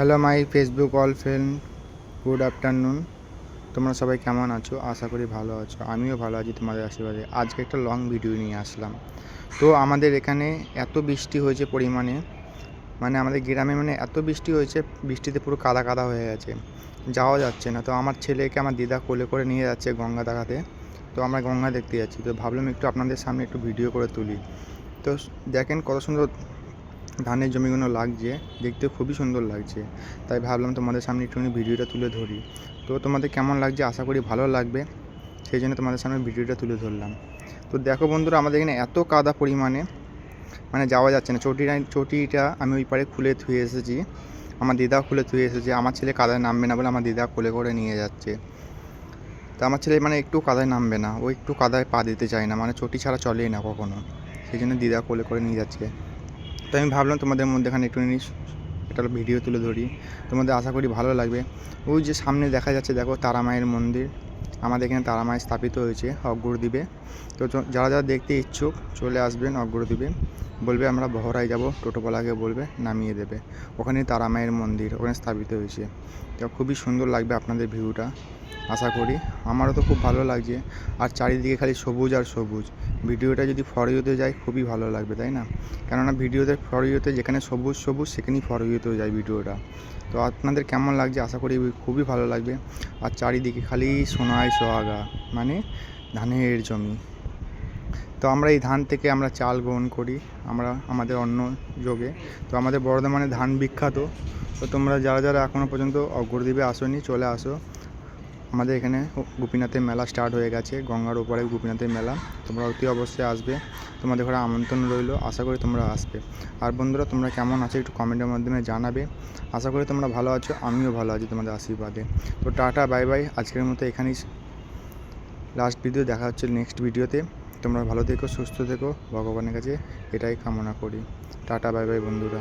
Hello my Facebook all friend good afternoon তোমরা সবাই কেমন আছো? আশা করি ভালো আছো। আমিও ভালো আছি তোমাদের আশীর্বাদে। আজকে একটা লং ভিডিও নিয়ে আসলাম। তো আমাদের এখানে এত বৃষ্টি হয়েছে পরিমাণে। মানে আমাদের গ্রামে মানে এত বৃষ্টি হয়েছে, বৃষ্টিতে পুরো কাদা কাদা হয়ে গেছে। যাওয়া যাচ্ছে না। তো আমার ছেলেকে আমার দিদা কোলে করে নিয়ে যাচ্ছে গঙ্গা দেখাতে। তো আমরা গঙ্গা দেখতে যাচ্ছি। তো ভাবলাম একটু আপনাদের সামনে একটু ভিডিও করে তুলি। তো দেখেন কত সুন্দর ধানের জমিগুলো লাগছে, দেখতে খুবই সুন্দর লাগছে। তাই ভাবলাম তোমাদের সামনে একটুখানি ভিডিওটা তুলে ধরি। তো তোমাদের কেমন লাগছে? আশা করি ভালো লাগবে। সেই জন্য তোমাদের সামনে ভিডিওটা তুলে ধরলাম। তো দেখো বন্ধুরা, আমাদের এখানে এত কাদা পরিমাণে মানে যাওয়া যাচ্ছে না। চটিটা চটিটা আমি ওই পারে খুলে থুয়ে এসেছি। আমার দিদা খুলে থুয়ে এসেছে। আমার ছেলে কাদায় নামবে না বলে আমার দিদা কোলে করে নিয়ে যাচ্ছে। তা আমার ছেলে মানে একটু কাদায় নামবে না। ও একটু কাদায় পা দিতে চায় না। মানে চটি ছাড়া চলেই না কখনো। সেই জন্য দিদা কোলে করে নিয়ে যাচ্ছে। তো আমি ভাবলাম তোমাদের মধ্যেখানে একটু জিনিস একটা ভিডিও তুলে ধরি। তোমাদের আশা করি ভালো লাগবে। ওই যে সামনে দেখা যাচ্ছে, দেখো তারা মায়ের মন্দির। আমাদের এখানে তারা মায়ের স্থাপিত হয়েছে অগ্রদ্বীপে। তো যারা যারা দেখতে ইচ্ছুক, চলে আসবেন অগ্রদ্বীপে। বলবে আমরা বহরায় যাব, টোটোওয়ালাকে বলবে, নামিয়ে দেবে। ওখানে তারা মায়ের মন্দির ওখানে স্থাপিত হয়েছে। তো খুবই সুন্দর লাগবে আপনাদের ভিউটা আশা করি। আমারও তো খুব ভালো লাগছে। আর চারিদিকে খালি সবুজ আর সবুজ। ভিডিওটা যদি ফরিওতে যায় খুবই ভালো লাগবে, তাই না? কেননা ভিডিওতে ফরিওতে যেখানে সবুজ সবুজ, সেখানেই ফরিওতেও যায় ভিডিওটা। তো আপনাদের কেমন লাগছে? আশা করি খুবই ভালো লাগবে। আর চারিদিকে খালি সোনায় সোহাগা মানে ধানের জমি। তো আমরা এই ধান থেকে আমরা চাল গ্রহণ করি, আমরা, আমাদের অন্য যোগে। তো আমাদের বর্ধমানে ধান বিখ্যাত। তো তোমরা যারা যারা এখনও পর্যন্ত অগ্রদ্বীপে আসোনি, চলে আসো। আমাদের এখানে গোপীনাথের মেলা স্টার্ট হয়ে গেছে, গঙ্গার ওপারে গোপীনাথের মেলা। তোমরা অতি অবশ্যই আসবে। তোমাদের ঘরে আমন্ত্রণ রইল। আশা করি তোমরা আসবে। আর বন্ধুরা, তোমরা কেমন আছো একটু কমেন্টের মাধ্যমে জানাবে। আশা করি তোমরা ভালো আছো, আমিও ভালো আছি তোমাদের আশীর্বাদে। তো টাটা বাই বাই আজকের মতো এখানেই লাস্ট ভিডিও দেখা হচ্ছে নেক্সট ভিডিওতে তোমরা ভালো থেকো, সুস্থ থেকো। ভগবানের কাছে এটাই কামনা করি। টাটা বাই বাই বন্ধুরা।